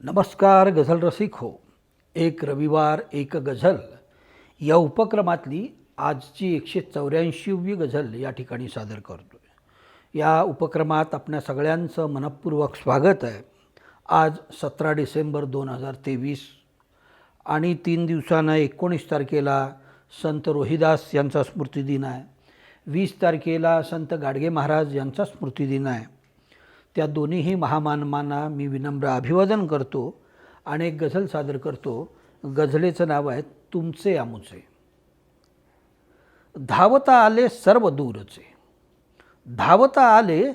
नमस्कार गझल रसिक. हो एक रविवार एक गझल. या उपक्रमातली आजची एकशे चौऱ्याऐंशीवी गझल या ठिकाणी सादर करतो आहे या उपक्रमात आपल्या सगळ्यांचं मनपूर्वक स्वागत आहे. आज सतरा डिसेंबर दोन हजार तेवीस आणि तीन दिवसानं एकोणीस तारखेला संत रोहिदास यांचा स्मृतिदिन आहे. वीस तारखेला संत गाडगे महाराज यांचा स्मृतिदिन आहे. त्या दोन्हीही महामानवांना मी विनम्र अभिवादन करतो आणि एक गझल सादर करतो. गझलेचं नाव आहे तुमचे आमुचे. धावता आले सर्व दूरचे धावता आले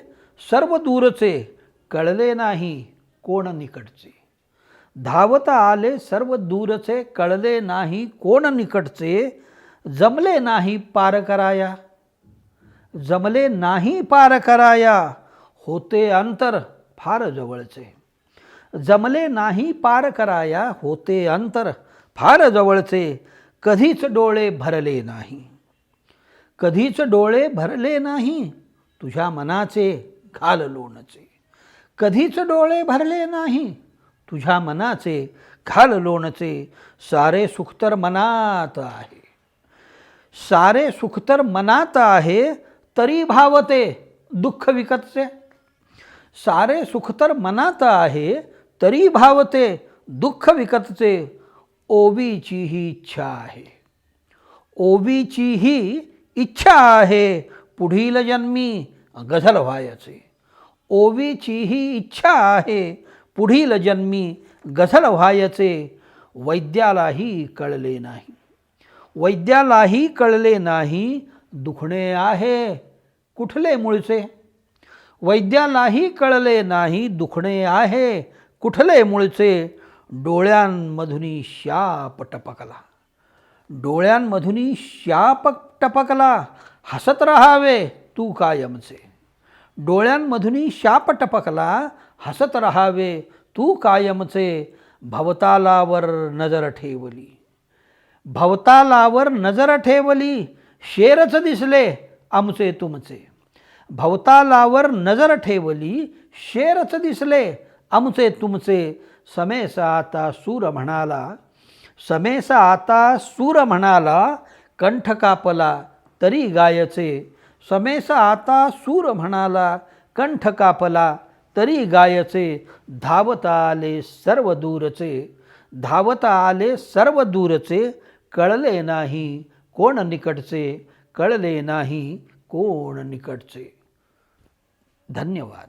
सर्व दूरचे कळले नाही कोण निकटचे. धावता आले सर्व दूरचे कळले नाही कोण निकटचे. जमले नाही पार कराया. जमले नाही पार कराया. होते अंतर फार जवळचे. जमले नाही पार कराया होते अंतर फार जवळचे कधीच डोळे भरले नाही. कधीच डोळे भरले नाही तुझ्या मनाचे घाल लोणचे. कधीच डोळे भरले नाही तुझ्या मनाचे घाल लोणचे. सारे सुख तर मनात आहे. सारे सुख तर मनात आहे तरी भावते दुःख विकतचे. सारे सुख तर मनात आहे तरी भावते दुःख विकतचे ओबीची ही इच्छा आहे. ओबीची ही इच्छा आहे पुढील जन्मी गझल व्हायचे. ओवीची ही इच्छा आहे पुढील जन्मी गझल व्हायचे. वैद्यालाही कळले नाही. वैद्यालाही कळले नाही दुखणे आहे कुठले मुळचे? वैद्यालाही कळले नाही दुखणे आहे. कुठले मुळचे? डोळ्यांमधुनी शाप टपकला. डोळ्यांमधुनी शाप टपकला. हसत राहावे तू कायमचे. डोळ्यांमधुनी शाप टपकला. हसत राहावे तू कायमचे. भवतालावर नजर ठेवली. भवतालावर नजर ठेवली. शेरच दिसले आमचे तुमचे. भवतालावर नजर ठेवली शेरच दिसले. आमचे तुमचे. समेसा आता सूर म्हणाला. समेसा आता सूर म्हणाला कंठ कापला तरी गायचे. समेसा आता सूर म्हणाला कंठ कापला तरी गायचे. धावता आले सर्व दूरचे. धावता आले सर्व दूरचे. कळले नाही कोण निकटचे. कळले नाही कोण निकटचे? धन्यवाद.